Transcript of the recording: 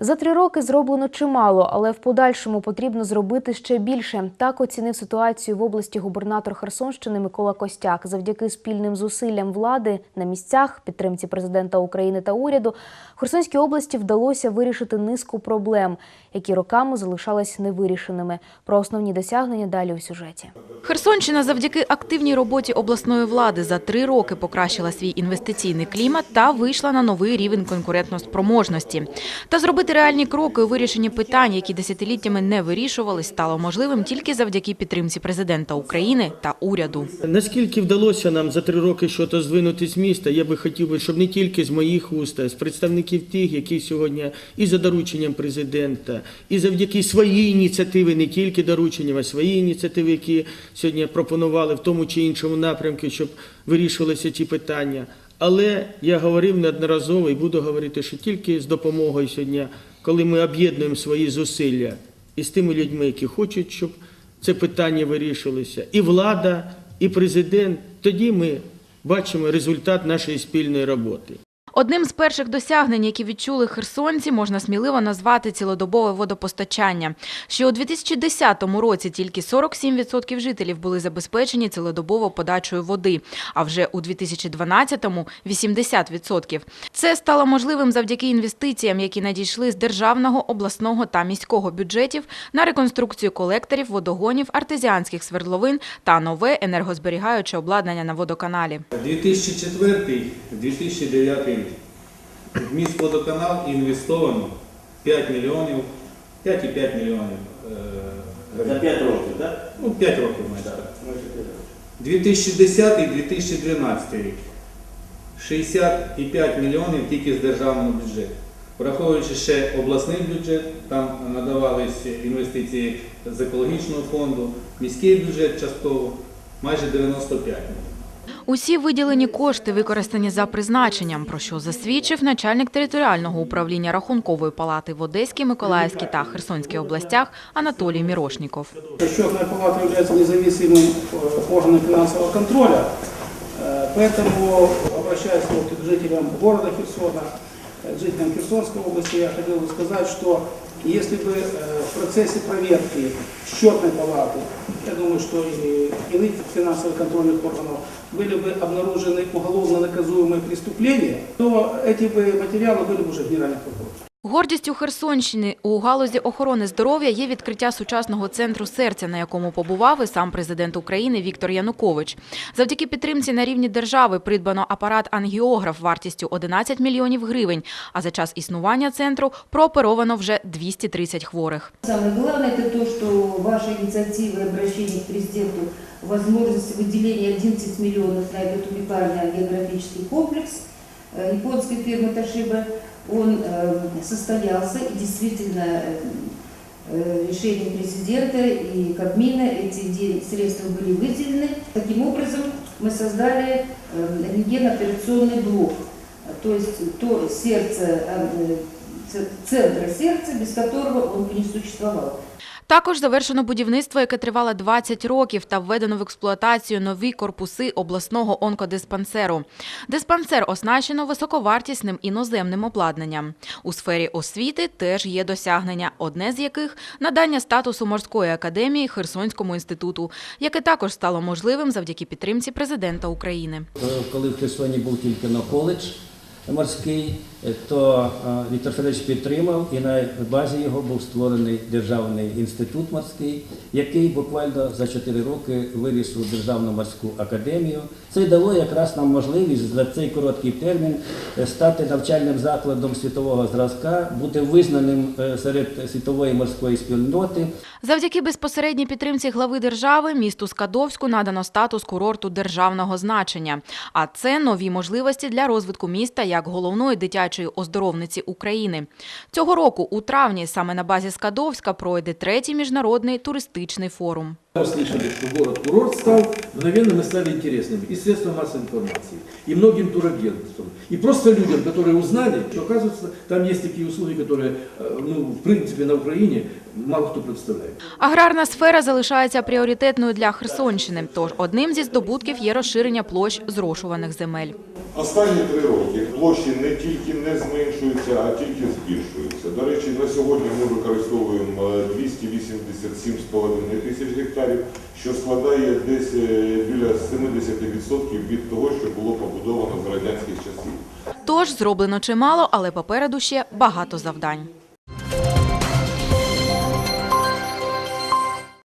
За три роки зроблено чимало, але в подальшому потрібно зробити ще більше. Так оцінив ситуацію в області губернатор Херсонщини Микола Костяк. Завдяки спільним зусиллям влади на місцях, підтримці президента України та уряду, Херсонській області вдалося вирішити низку проблем, які роками залишались невирішеними. Про основні досягнення далі у сюжеті. Херсонщина завдяки активній роботі обласної влади за три роки покращила свій інвестиційний клімат та вийшла на новий рівень конкурентноспроможності. Та зробити реальні кроки у вирішенні питань, які десятиліттями не вирішувались, стало можливим тільки завдяки підтримці президента України та уряду. Наскільки вдалося нам за три роки щось здвинути з міста, я би хотів би, щоб не тільки з моїх уст, а з представників тих, які сьогодні і за дорученням президента, і завдяки своїй ініціативи, не тільки дорученням, а свої ініціативи, які сьогодні пропонували в тому чи іншому напрямку, щоб вирішувалися ті питання. Але я говорив неодноразово і буду говорити, що тільки з допомогою сьогодні, коли ми об'єднуємо свої зусилля із тими людьми, які хочуть, щоб це питання вирішилося, і влада, і президент, тоді ми бачимо результат нашої спільної роботи. Одним з перших досягнень, які відчули херсонці, можна сміливо назвати цілодобове водопостачання. Ще у 2010 році тільки 47% жителів були забезпечені цілодобово подачею води, а вже у 2012-му – 80%. Це стало можливим завдяки інвестиціям, які надійшли з державного, обласного та міського бюджетів на реконструкцію колекторів, водогонів, артезіанських свердловин та нове енергозберігаюче обладнання на водоканалі. 2004-2009 рік. В міськводоканал інвестовано 5 мільйонів, 5,5 мільйонів. е, За 5 років, так? Ну, 5 років майже. так. Майже 5 років. 2010-2012 рік. 65 мільйонів тільки з державного бюджету. Враховуючи ще обласний бюджет, там надавались інвестиції з екологічного фонду, міський бюджет частково, майже 95 мільйонів. Усі виділені кошти використані за призначенням, про що засвідчив начальник територіального управління Рахункової палати в Одеській, Миколаївській та Херсонській областях Анатолій Мірошніков. Счетная палата является независимым э, органом финансового контроля, Э, поэтому, обращаясь вот к жителям города Херсона, э, к жителям Херсонской области, я хотел бы сказать, что если бы э, в процессе проверки счетной палаты, я думаю, что и иных финансовых контрольных органов, были бы обнаружены уголовно наказуемые преступления, то эти бы материалы были бы уже в Генеральной прокуратуре. Гордістю Херсонщини у галузі охорони здоров'я є відкриття сучасного центру серця, на якому побував і сам президент України Віктор Янукович. Завдяки підтримці на рівні держави придбано апарат ангіограф вартістю 11 мільйонів гривень, а за час існування центру прооперовано вже 230 хворих. Самое главное это то, что ваша инициатива и обращение к президенту возможность выделения 11 миллионов на этот уникальный географический комплекс э, Японской фирмы Тошиба, он э, состоялся и действительно э, э, решением президента и Кабмина эти средства были выделены. Таким образом, мы создали э, рентгеноперационный блок, то есть то сердце, э, центра сердца, без которого он бы не существовал. Також завершено будівництво, яке тривало 20 років, та введено в експлуатацію нові корпуси обласного онкодиспансеру. Диспансер оснащено високовартісним іноземним обладнанням. У сфері освіти теж є досягнення, одне з яких – надання статусу морської академії Херсонському інституту, яке також стало можливим завдяки підтримці президента України. Коли в Херсоні був тільки на коледж морський, то е, Віктор Федорович підтримав і на базі його був створений державний інститут морський, який буквально за 4 роки виріс у Державну морську академію. Це дало якраз нам можливість за цей короткий термін е, стати навчальним закладом світового зразка, бути визнаним е, серед світової морської спільноти. Завдяки безпосередній підтримці глави держави місту Скадовську надано статус курорту державного значення. А це нові можливості для розвитку міста як головної дитячої оздоровниці України. Цього року у травні саме на базі Скадовська пройде третій міжнародний туристичний форум. Услышали, что город-курорт стал, мгновенно мы стали интересными и средством массовой информации, и многим турагентствам, и просто людям, которые узнали, что оказывается, там есть такие услуги, которые, э, ну, в принципе, на Украине мало кто представляет. Аграрна сфера залишається пріоритетною для Херсонщини, тож одним зі здобутків є розширення площ зрошуваних земель. Останні три роки площі не тільки не зменшуються, а тільки збільшуються. Сьогодні ми використовуємо е, 287,5 тисяч гектарів, що складає десь е, біля 70% від того, що було побудовано з радянських часів. Тож зроблено чимало, але попереду ще багато завдань.